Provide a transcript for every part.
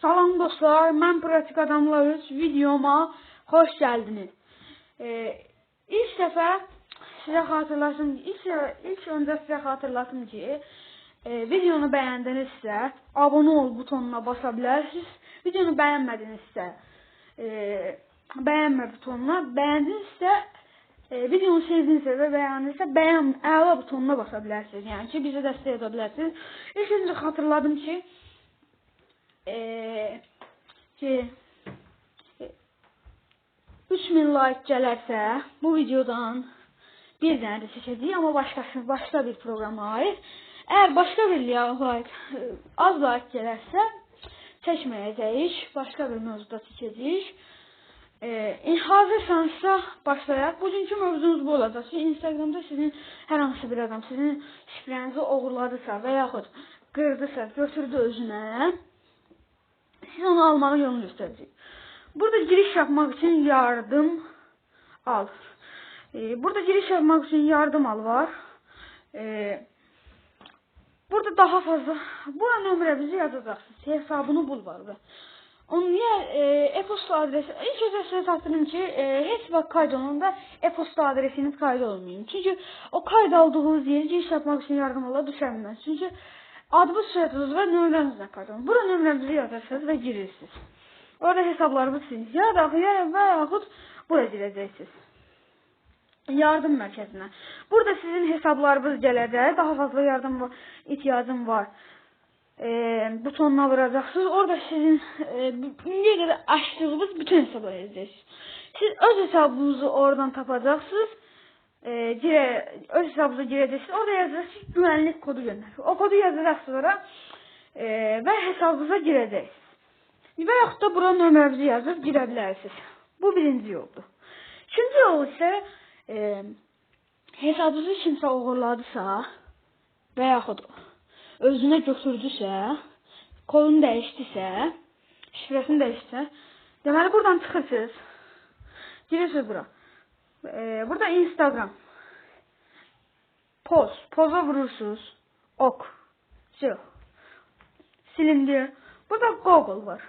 Salam dostlar, mən Pratik Adamlar 3 videoma xoş gəldiniz. Ee, ilk dəfə sizə xatırlatım, ilk, ilk öncə sizə xatırlatım ki, e, videonu bəyəndinizsə, abunə ol butonuna basa bilərsiniz. Videonu bəyənmədinizsə, e, bəyənmə butonuna, bəyəndinizsə, e, videonu sevdinizsə və bəyəndinizsə, bəyən, əla butonuna basa bilərsiniz. Yəni ki, bizə dəstək edə bilərsiniz. İlk öncə xatırladım ki, eee ki e, 3000 like gələrsə bu videodan bir dənə də çəkəcəyik, amma başqası başqa bir proqrama aid. Əgər başqa bir like e, az like gələrsə çəkməyəcəyik, başqa bir mövzuda çəkəcəyik. Ee, hazırsanızsa başlayaq. Bugünkü mövzumuz bu olacaq ki, Instagramda sizin hər hansı bir adam sizin şifrənizi oğurladısa və yaxud qırdısa, götürdü özünə, siz onu almanın yolunu göstereceğim. Burada giriş yapmak için yardım al. Ee, burada giriş yapmak için yardım al var. Ee, burada daha fazla bura nömrəmizi yazacaksınız. Hesabını bul var ve onun yer e, e-posta adresi. İlk önce size tatlım ki e, heç vaxt e-posta adresiniz kaydolmayın. Çünkü o kaydolduğunuz yeri giriş yapmak için yardım ala düşəbilməz. Çünkü adınız, soyadınız və nömrənizlə kaydolun. Bura nömrənizi yazarsınız və girirsiniz. Orada hesablarınız siz ya da ya və yaxud bura girəcəksiniz. Yardım mərkəzinə. Burada sizin hesablarınız gələcək. Daha fazla yardım var, ihtiyacım var. E, butonuna vuracaqsınız. Orada sizin e, indiyə qədər açdığınız bütün hesabları yazacaqsınız. Siz öz hesabınızı oradan tapacaqsınız. E, girə, öz hesabınıza girəcəksiniz. Orada yazacaqsınız güvenlik kodu göndər. O kodu yazacaqsınız ora e, və hesabınıza girəcəksiniz. Və yaxud da bura nömrənizi yazıb girə bilərsiniz. Bu birinci yoldur. İkinci yol isə e, hesabınızı kimsə uğurladısa və yaxud özünə götürdüsə, kodunu dəyişdisə, şifrəsini dəyişsə, deməli buradan çıxırsınız. Girirsiniz bura. E, burada Instagram. Poz. Poza vurursunuz. Ok. Sil. Silindi. Burada Google var.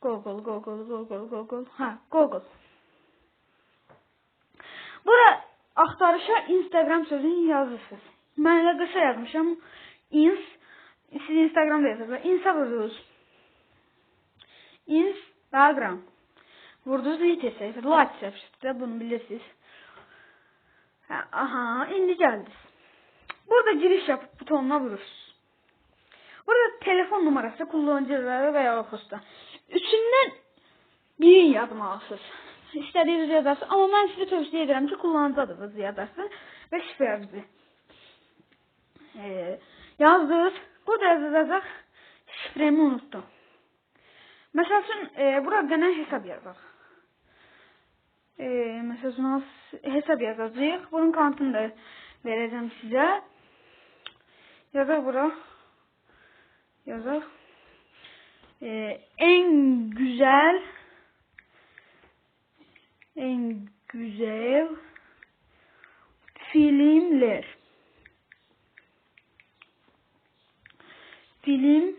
Google, Google, Google, Google. Ha, Google. Bura axtarışa Instagram sözünü yazırsınız. Mən elə qısa yazmışam. Ins siz Instagramda yazırsınız. Insta vurursunuz. Instagram. Litre sayfası. Like sayfası bunu bilirsiniz. Ha, aha indi geldiniz. Burada giriş yapıp butonuna vurursunuz. Burada telefon numarası kullanıcıları veya posta. Üçündən birini yazmalısınız. İstədiyiniz yazarsınız. Amma mən sizə tövsiyə edirəm ki, kullanıcı adınızı yazarsınız və şifrənizi. Ee, yazdınız. Burada yazacaq şifremi unuttum. Məsəl üçün, e, bura bir dənə hesab yazaq. E, məsəl üçün, hesab yazacağıq. Bunun kontunu da verəcəm sizə. Yazaq bura. Yazaq. E, en güzel en güzel filmler. Filmler.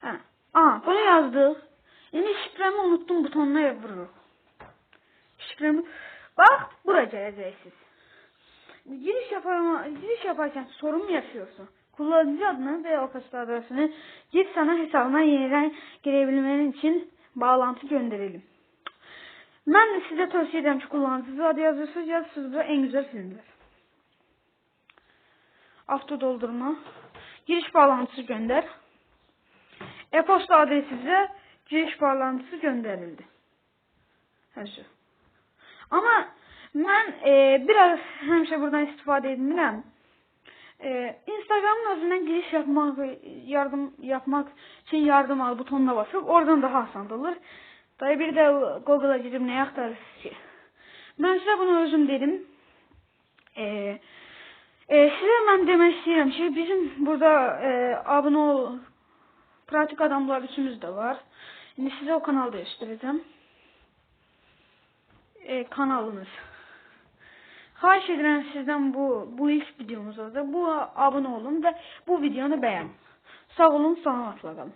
Ha. Aa, bunu yazdık. Yine şifremi unuttum butonuna vururum. Şifremi bak buraya geleceksiniz. Giriş, yapama, giriş yaparken sorun mu yaşıyorsun? Kullanıcı adını ve o posta adresini git sana hesabına yeniden girebilmen için bağlantı gönderelim. Ben de size tavsiye ederim ki kullanıcı adı yazıyorsunuz yazıyorsunuz bu en güzel filmler. Auto doldurma. Giriş bağlantısı gönder. E-posta adresinize giriş bağlantısı gönderildi. Her şey. Ama ben e, biraz həmişə buradan istifadə etmirəm. E, Instagramın özündən giriş yapmaq, yardım yapmaq için yardım al butonuna basıb oradan daha asan olur. Dayı bir də Google-a girib nəyə axtarırsınız ki? Mən sizə bunu özüm dedim. E, e, sizə mən demək istəyirəm ki, bizim burada e, abunə ol pratik adamlar üçümüz də var. İndi sizə o kanalda göstərəcəm. E, kanalımız. Xahiş edirəm sizdən bu bu ilk videomuz olacaq. Bu abunə olun və bu videonu bəyənin. Sağ olun, salamatla qalın.